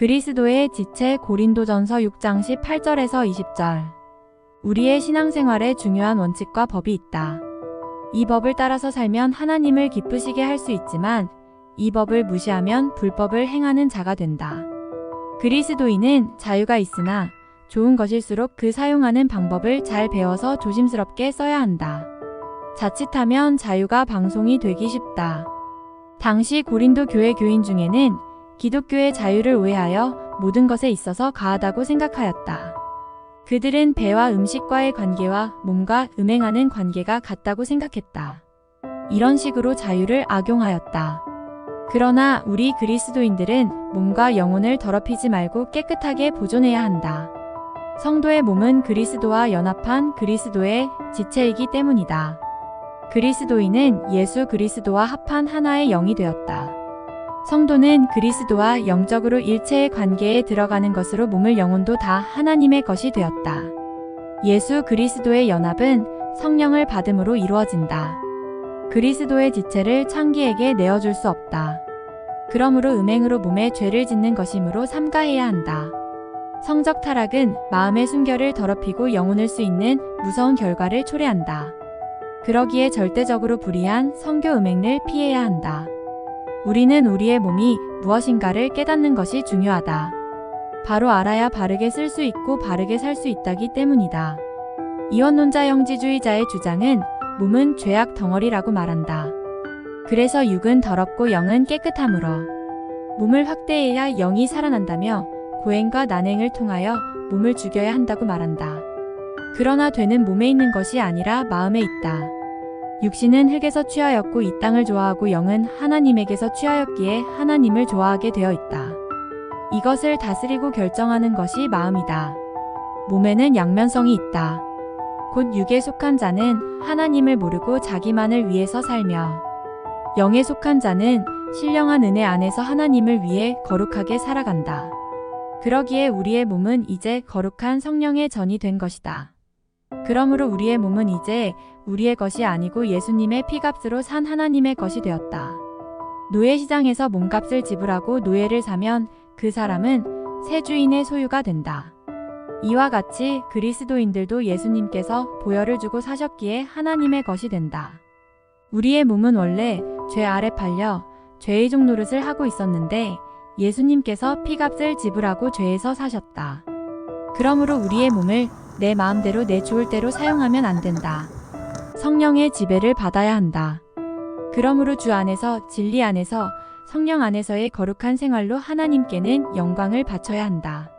그리스도의 지체 고린도전서 6장 18절에서 20절. 우리의 신앙생활에 중요한 원칙과 법이 있다. 이 법을 따라서 살면 하나님을 기쁘시게 할 수 있지만 이 법을 무시하면 불법을 행하는 자가 된다. 그리스도인은 자유가 있으나 좋은 것일수록 그 사용하는 방법을 잘 배워서 조심스럽게 써야 한다. 자칫하면 자유가 방송이 되기 쉽다. 당시 고린도 교회 교인 중에는 기독교의 자유를 오해하여 모든 것에 있어서 가하다고 생각하였다. 그들은 배와 음식과의 관계와 몸과 음행하는 관계가 같다고 생각했다. 이런 식으로 자유를 악용하였다. 그러나 우리 그리스도인들은 몸과 영혼을 더럽히지 말고 깨끗하게 보존해야 한다. 성도의 몸은 그리스도와 연합한 그리스도의 지체이기 때문이다. 그리스도인은 예수 그리스도와 합한 하나의 영이 되었다. 성도는 그리스도와 영적으로 일체의 관계에 들어가는 것으로 몸을 영혼도 다 하나님의 것이 되었다. 예수 그리스도의 연합은 성령을 받음으로 이루어진다. 그리스도의 지체를 창기에게 내어줄 수 없다. 그러므로 음행으로 몸에 죄를 짓는 것이므로 삼가해야 한다. 성적 타락은 마음의 순결을 더럽히고 영혼을 수 있는 무서운 결과를 초래한다. 그러기에 절대적으로 불의한 성교 음행을 피해야 한다. 우리는 우리의 몸이 무엇인가를 깨닫는 것이 중요하다. 바로 알아야 바르게 쓸 수 있고 바르게 살 수 있다기 때문이다. 이원론자 영지주의자의 주장은 몸은 죄악 덩어리라고 말한다. 그래서 육은 더럽고 영은 깨끗함으로 몸을 확대해야 영이 살아난다며 고행과 난행을 통하여 몸을 죽여야 한다고 말한다. 그러나 되는 몸에 있는 것이 아니라 마음에 있다. 육신은 흙에서 취하였고 이 땅을 좋아하고 영은 하나님에게서 취하였기에 하나님을 좋아하게 되어 있다. 이것을 다스리고 결정하는 것이 마음이다. 몸에는 양면성이 있다. 곧 육에 속한 자는 하나님을 모르고 자기만을 위해서 살며 영에 속한 자는 신령한 은혜 안에서 하나님을 위해 거룩하게 살아간다. 그러기에 우리의 몸은 이제 거룩한 성령의 전이 된 것이다. 그러므로 우리의 몸은 이제 우리의 것이 아니고 예수님의 피값으로 산 하나님의 것이 되었다. 노예 시장에서 몸값을 지불하고 노예를 사면 그 사람은 새 주인의 소유가 된다. 이와 같이 그리스도인들도 예수님께서 보혈을 주고 사셨기에 하나님의 것이 된다. 우리의 몸은 원래 죄 아래 팔려 죄의 종 노릇을 하고 있었는데 예수님께서 피값을 지불하고 죄에서 사셨다. 그러므로 우리의 몸을 내 마음대로 내 좋을 대로 사용하면 안 된다. 성령의 지배를 받아야 한다. 그러므로 주 안에서 진리 안에서 성령 안에서의 거룩한 생활로 하나님께는 영광을 바쳐야 한다.